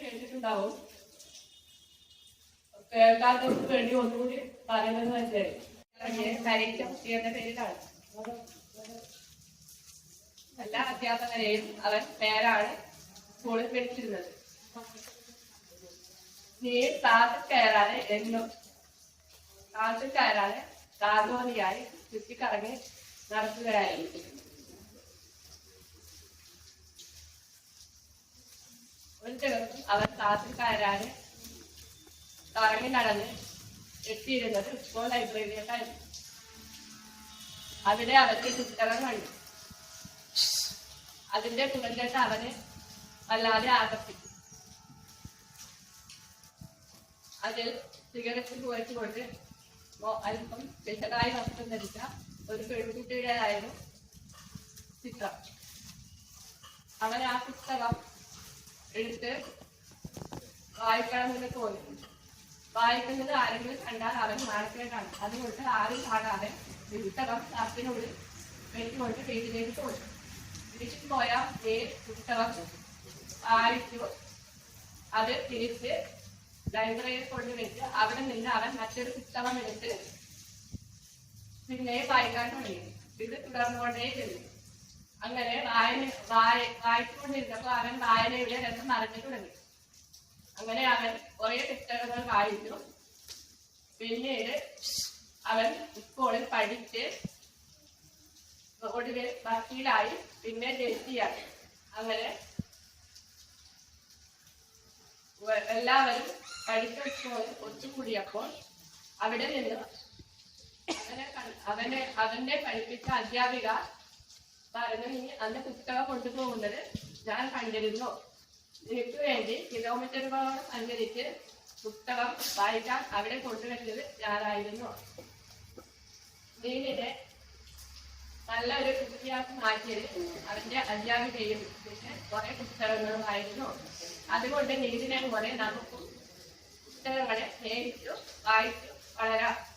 കേട്ടിട്ടുണ്ടാവും. വേണ്ടി ഒന്നുകൂടി പറയുന്നത് കരയിച്ച എന്ന എല്ലാ അധ്യാപകരെയും അവൻ പേരാണ് സ്കൂളിൽ വിളിച്ചിരുന്നത് നീ ക്ലാസ്സിൽ എന്നും ക്ലാസ്സിൽ കയറാതെ ചുറ്റിക്കറങ്ങി നടക്കുകയായിരുന്നു അവൻ ക്ലാസ്സിൽ കയറാതെ കറങ്ങി നടന്ന് എത്തിയിരുന്നത് ഇപ്പോൾ ലൈബ്രറിയിലേക്കായിരുന്നു അവിടെ അവർക്ക് പുസ്തകം കണ്ടു. അതിന്റെ കുടുംബത്തെ അവനെ വല്ലാതെ ആകർഷിച്ചു. അതിൽ സിഗരറ്റ് പോയിട്ട് മോ- അല്പം വിശദായി വസ്ത്രം ധരിച്ച ഒരു പെൺകുട്ടിയുടേതായിരുന്നു ചിത്രം. അവൻ ആ പുസ്തകം എടുത്ത് വായിക്കണമെന്ന് തോന്നി വായിക്കുന്നത് ആരെങ്കിലും കണ്ടാൽ അവൻ മാനക്കേടാണ് അതുകൊണ്ട് ആരും കാണാതെ പുസ്തകം ഷർട്ടിനുള്ളിൽ വെച്ചുകൊണ്ട് വീട്ടിലേക്ക് പോയി. തിരിച്ചു പോയ ഏ പുസ്തകം വായിച്ചു അത് തിരിച്ച് ലൈബ്രറിയിൽ കൊണ്ടുവച്ച് അവിടെ നിന്ന് അവൻ മറ്റൊരു പുസ്തകം എടുത്ത് പിന്നെ വായിക്കാൻ തുടങ്ങി. ഇത് തുടർന്നുകൊണ്ടേ ചെന്നു അങ്ങനെ വായന വായ വായിച്ചുകൊണ്ടിരുന്നപ്പോൾ അവൻ വായനയുടെ രസം അറിഞ്ഞു തുടങ്ങി. അങ്ങനെ അവൻ കുറേ പുസ്തകങ്ങൾ വായിച്ചു. പിന്നീട് അവൻ സ്കൂളിൽ പഠിച്ച് ഒടുവിൽ വക്കീലായി പിന്നെ ജഡ്ജിയായി അങ്ങനെ എല്ലാവരും പഠിച്ച സ്കൂളിൽ ഒത്തുകൂടിയപ്പോൾ അവിടെ നിന്ന് അവനെ അവനെ അവന്റെ പഠിപ്പിച്ച അധ്യാപിക പറഞ്ഞു ഇനി അന്ന് പുസ്തകം കൊണ്ടുപോകുന്നത്. ഞാൻ കണ്ടിരുന്നു നിനക്ക് വേണ്ടി കിലോമീറ്ററുകളോളം സഞ്ചരിച്ച് പുസ്തകം വായിക്കാൻ അവിടെ കൊണ്ടുവരുന്നത് ഞാനായിരുന്നു. നീനിനെ നല്ലൊരു കുട്ടിയാക്കി മാറ്റിയത് അവന്റെ അധ്യാപികയും കുറെ പുസ്തകങ്ങളുമായിരുന്നു. അതുകൊണ്ട് നീതിനെ പോലെ നമുക്കും പുസ്തകങ്ങളെ സ്നേഹിച്ചു വായിച്ചു വളരാം.